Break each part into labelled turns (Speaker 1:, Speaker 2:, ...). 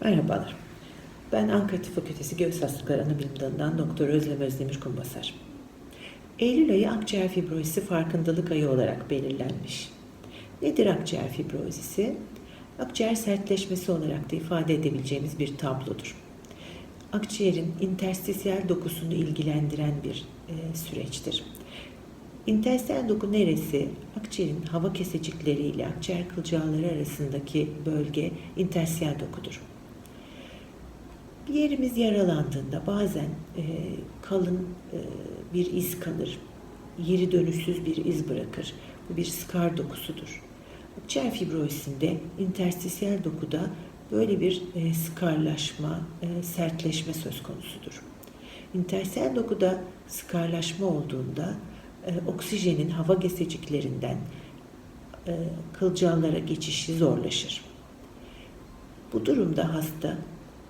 Speaker 1: Merhabalar. Ben Ankara Tıp Fakültesi Göğüs Hastalıkları Anabilim Dalı'ndan Doktor Özlem Özdemir Kumbasar. Eylül ayı akciğer fibrozisi farkındalık ayı olarak belirlenmiş. Nedir akciğer fibrozisi? Akciğer sertleşmesi olarak da ifade edebileceğimiz bir tablodur. Akciğerin interstisyal dokusunu ilgilendiren bir e, süreçtir. İnterstisyal doku neresi? Akciğerin hava kesecikleri ile akciğer kılcalları arasındaki bölge interstisyal dokudur. Bir yerimiz yaralandığında bazen e, kalın e, bir iz kalır. Yeri dönüşsüz bir iz bırakır. Bu bir skar dokusudur. Akciğer fibrozisinde interstisyal dokuda böyle bir e, skarlaşma, e, sertleşme söz konusudur. İnterstisyal dokuda skarlaşma olduğunda e, oksijenin hava geseciklerinden e, kılcallara geçişi zorlaşır. Bu durumda hasta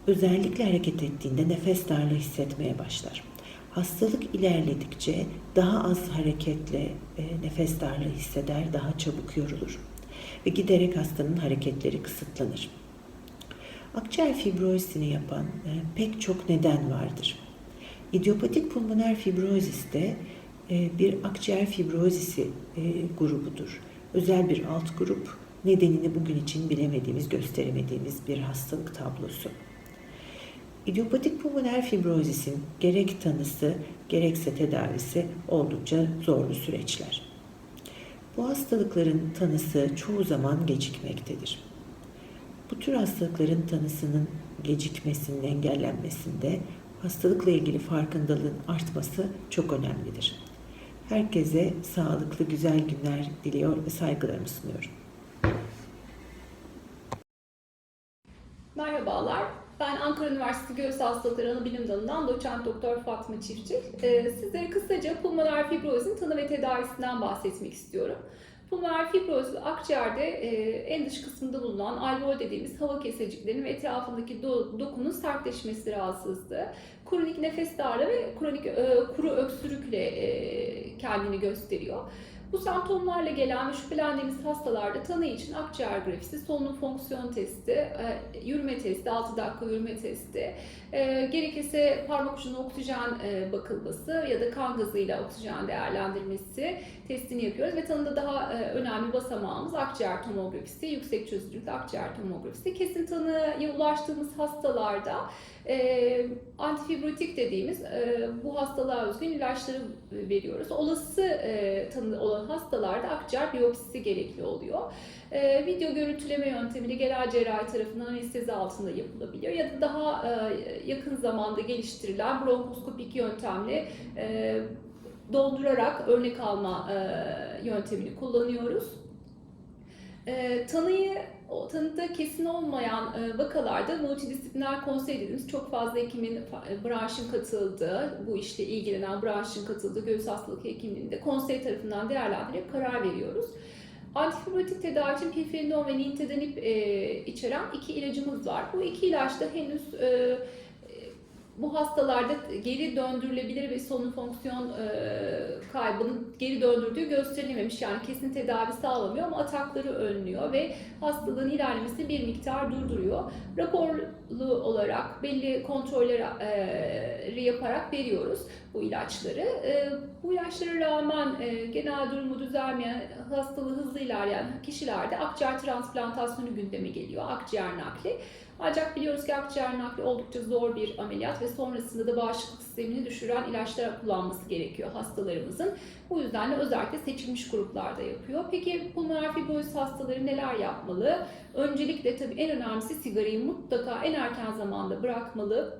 Speaker 1: özellikle hareket ettiğinde nefes darlığı hissetmeye başlar. Hastalık ilerledikçe daha az hareketle e, nefes darlığı hisseder, daha çabuk yorulur ve giderek hastanın hareketleri kısıtlanır. Akciğer fibrozisini yapan e, pek çok neden vardır. İdiopatik pulmoner fibrozis de e, bir akciğer fibrozisi grubudur. Özel bir alt grup, nedenini bugün için bilemediğimiz, gösteremediğimiz bir hastalık tablosu. İdiopatik pulmoner fibrozisin gerek tanısı gerekse tedavisi oldukça zorlu süreçler. Bu hastalıkların tanısı çoğu zaman gecikmektedir. Bu tür hastalıkların tanısının gecikmesinin engellenmesinde hastalıkla ilgili farkındalığın artması çok önemlidir. Herkese sağlıklı güzel günler diliyor ve saygılarımı sunuyorum.
Speaker 2: Merhabalar. Ben Ankara Üniversitesi Göğüs Hastalıkları Anabilim Dalı'ndan doçent doktor Fatma Çiftçi. Ee, sizlere kısaca pulmoner fibrozin tanı ve tedavisinden bahsetmek istiyorum. Pulmoner fibrozis akciğerde e, en dış kısmında bulunan alveol dediğimiz hava keseciklerinin ve etrafındaki do- dokunun sertleşmesi rahatsızlığı. Kronik nefes darlığı ve kronik e, kuru öksürükle e, kendini gösteriyor. Bu semptomlarla gelen ve şüphelendiğimiz hastalarda tanı için akciğer grafisi, solunum fonksiyon testi, e, yürüme testi, 6 dakika yürüme testi, e, gerekirse parmak ucuna oksijen e, bakılması ya da kan gazıyla oksijen değerlendirmesi testini yapıyoruz ve tanıda daha önemli basamağımız akciğer tomografisi, yüksek çözünürlüklü akciğer tomografisi. Kesin tanıya ulaştığımız hastalarda antifibrotik dediğimiz bu hastalığa özgün ilaçları veriyoruz. Olası tanı olan hastalarda akciğer biyopsisi gerekli oluyor. E, video görüntüleme yöntemiyle genel cerrahi tarafından anestezi altında yapılabiliyor ya da daha e, yakın zamanda geliştirilen bronkoskopik yöntemle e, doldurarak örnek alma e, yöntemini kullanıyoruz. E, tanıyı o tanıda kesin olmayan e, vakalarda multidisipliner konsey dediğimiz çok fazla hekimin fa- branşın katıldığı, bu işle ilgilenen branşın katıldığı göğüs hastalık hekimliğinde konsey tarafından değerlendirip karar veriyoruz. Antifibrotik tedavi için pirfenidon ve nintedanib e, içeren iki ilacımız var. Bu iki ilaç da henüz e, e, bu hastalarda geri döndürülebilir ve solunum fonksiyon e, kaybının geri döndürdüğü gösterilememiş. Yani kesin tedavi sağlamıyor ama atakları önlüyor ve hastalığın ilerlemesini bir miktar durduruyor. Raporlu olarak belli kontrolleri yaparak veriyoruz bu ilaçları. E, bu ilaçlara rağmen e, genel durumu düzelmeyen, hastalığı hızlı ilerleyen kişilerde akciğer transplantasyonu gündeme geliyor, akciğer nakli. Ancak biliyoruz ki akciğer nakli oldukça zor bir ameliyat ve sonrasında da bağışıklık sistemini düşüren ilaçlar kullanması gerekiyor hastalarımızın. Bu yüzden de özellikle seçilmiş gruplarda yapıyor. Peki pulmoner fibrozis hastaları neler yapmalı? Öncelikle tabii en önemlisi sigarayı mutlaka en erken zamanda bırakmalı.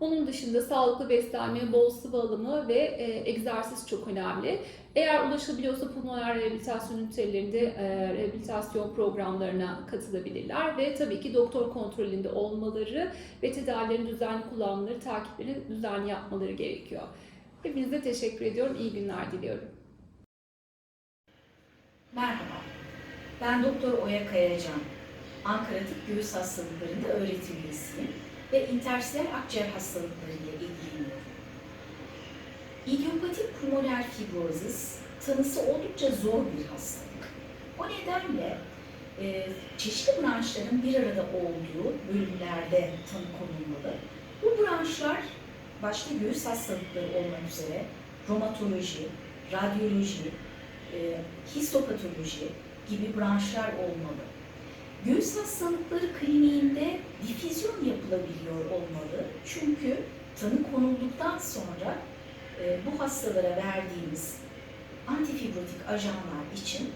Speaker 2: Onun dışında sağlıklı beslenme, bol sıvı alımı ve e, egzersiz çok önemli. Eğer ulaşabiliyorsa pulmoner rehabilitasyon ünitelerinde e, rehabilitasyon programlarına katılabilirler ve tabii ki doktor kontrolünde olmaları ve tedavilerin düzenli kullanmaları, takiplerini düzenli yapmaları gerekiyor. Hepinize teşekkür ediyorum. İyi günler diliyorum.
Speaker 3: Merhaba, ben Doktor Oya Kayacan. Ankara Tıp Göğüs Hastalıklarında öğretim üyesiyim ve interstisyal akciğer hastalıkları ile ilgileniyorum. İdiopatik pulmoner fibrozis tanısı oldukça zor bir hastalık. O nedenle e, çeşitli branşların bir arada olduğu bölümlerde tanı konulmalı. Bu branşlar başta göğüs hastalıkları olmak üzere romatoloji, radyoloji, e, histopatoloji gibi branşlar olmalı. Göğüs hastalıkları kliniğinde difüzyon yapılabiliyor olmalı. Çünkü tanı konulduktan sonra e, bu hastalara verdiğimiz antifibrotik ajanlar için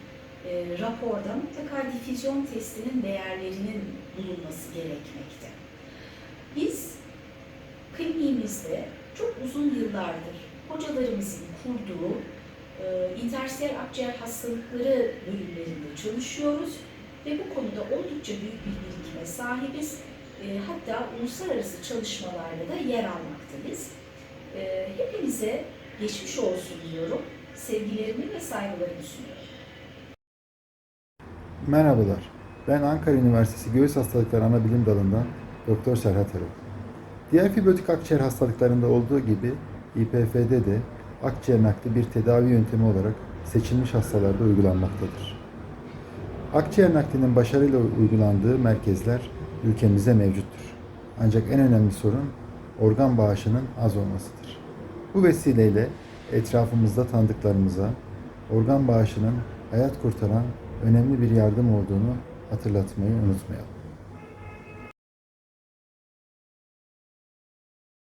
Speaker 3: e, raporda mutlaka difüzyon testinin değerlerinin bulunması gerekmekte. Biz kliniğimizde çok uzun yıllardır hocalarımızın kurduğu e, interstitial akciğer hastalıkları bölümlerinde çalışıyoruz ve bu konuda oldukça büyük bir birikime sahibiz. E, hatta uluslararası çalışmalarda da yer almaktayız. E, hepinize geçmiş olsun diyorum. Sevgilerimi ve saygılarımı sunuyorum.
Speaker 4: Merhabalar. Ben Ankara Üniversitesi Göğüs Hastalıkları Anabilim Dalı'ndan Doktor Serhat Erol. Diğer fibrotik akciğer hastalıklarında olduğu gibi İPF'de de akciğer nakli bir tedavi yöntemi olarak seçilmiş hastalarda uygulanmaktadır. Akciğer naklinin başarıyla uygulandığı merkezler ülkemizde mevcuttur. Ancak en önemli sorun organ bağışının az olmasıdır. Bu vesileyle etrafımızda tanıdıklarımıza organ bağışının hayat kurtaran önemli bir yardım olduğunu hatırlatmayı unutmayalım.